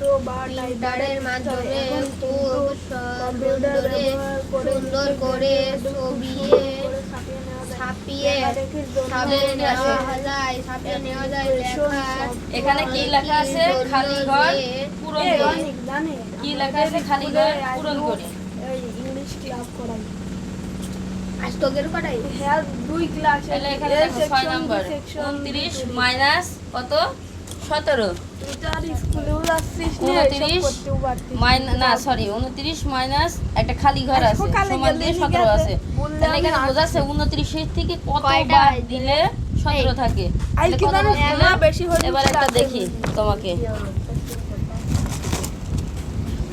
প্রিন্টারের মাধ্যমে খুব কম্পিউটার সুন্দরে সুন্দর করে ছবিয়ে ছাপিয়ে ছাপিয়ে নেওয়া যায়। ছাপিয়ে নেওয়া যায়। লেখা। এখানে কি লেখা আছে? খালি ঘর পূরণ করে কি লেখা আছে? খালি ঘর পূরণ করে ইংলিশ ক্লাস করাই। আজ তোকের কটাই হ্যাঁ দুই ক্লাস এখানে ছয় নাম্বার উনত্রিশ মাইনাস কত? সতেরো। না উনত্রিশ মাইনাস সরি উনত্রিশ মাইনাস একটা খালি ঘর আছে সকালে সমান দিয়ে সতেরো আছে। আছে। তাহলে এখানে বোঝাচ্ছে উনত্রিশের থেকে দিলে সতেরো এবার একটা দেখি তোমাকে।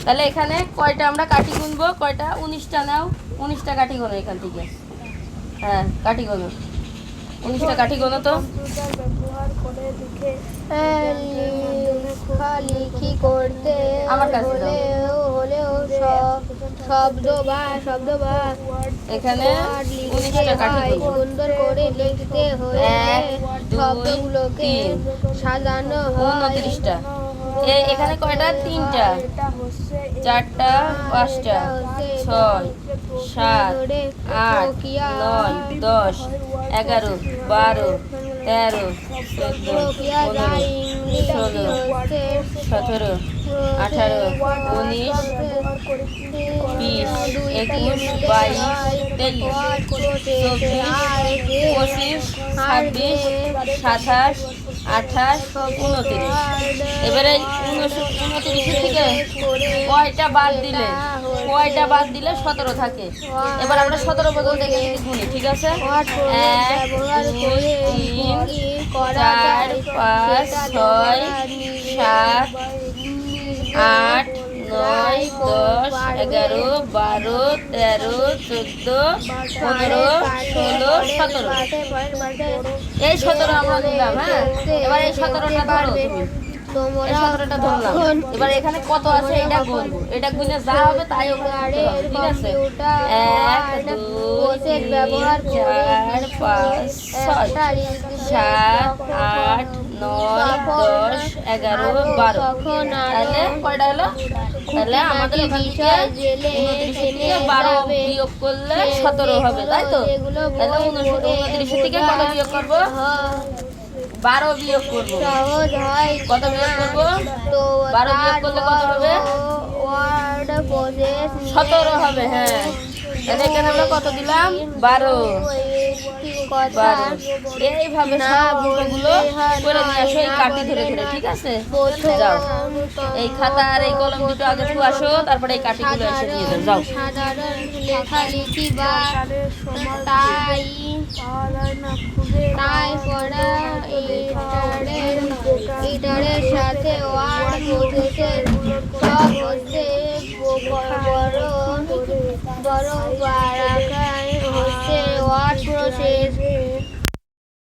তাহলে এখানে কয়টা আমরা কাঠি গুনবো? কয়টা? উনিশটা নাও। উনিশটা কাঠি গুনো এখান থেকে। হ্যাঁ কাঠি গোনো। উনিশটা কাঠি গোনো তো। কম্পিউটার ব্যবহার করে লিখে লেখালেখি করতে আমার কাছে হলেও হলেও শব্দ বা শব্দ বা এখানে উনিশটা কাঠি সুন্দর করে লিখতে হলে শব্দগুলোকে সাজানো হয়। উনত্রিশটা এখানে কয়টা? তিনটা। চারটা, পাঁচটা, ছয়, সাত, আট, নয়, দশ, এগারো, বারো, তেরো, চোদ্দ, পনেরো, ষোলো, সতেরো, আঠারো, উনিশ, বিশ, একুশ, বাইশ, তেইশ, চব্বিশ, পঁচিশ, ছাব্বিশ, সাতাশ আঠাশ এবারে কয়টা বাদ দিলে? কয়টা বাদ দিলে সতেরো থাকে? এবার আমরা সতেরো দেখে গুনি, ঠিক আছে? এক তিন, চার, পাঁচ ছয় সাত আট এগারো, বারো, তেরো, চোদ্দ, পনেরো, ষোলো, সতেরো। এই সতেরো আমরা দিলাম হ্যাঁ? এবার এই সতেরোটা ধরো এবার এখানে কত আছে এটা গুনবো এটা গুনে যা হবে তাই ঠিক আছে? এক, দুই তিন চার, পাঁচ, ছয়, সাত, আট, নয় এগারো বারো। তাহলে কয়টা হলো? তাহলে আমাদের থেকে বারো বিয়োগ করলে সতেরো হবে তাই তো? তাহলে উনত্রিশ থেকে কত বিয়োগ করব? বারো বিয়োগ করব। কত বিয়োগ করব? তো বারো বিয়োগ করলে কত হবে? সতেরো হবে হ্যাঁ। তাহলে এখানে আমরা কত দিলাম? বারো। এইভাবে সব অঙ্কগুলো করে নিয়ে আসো এই কাটি ধরে ধরে ঠিক আছে? যাও। এই খাতা আর এই কলম দুটো আগে একটু আসো তারপরে এই কাটিগুলো এসে দাও যাও। লেখালেখি বা তাই তাই পড়া ইটারের ইটারের সাথে ওয়ার্ড সব হচ্ছে বড় বড় বারাকায় হচ্ছে ওয়ার্ড প্রসেস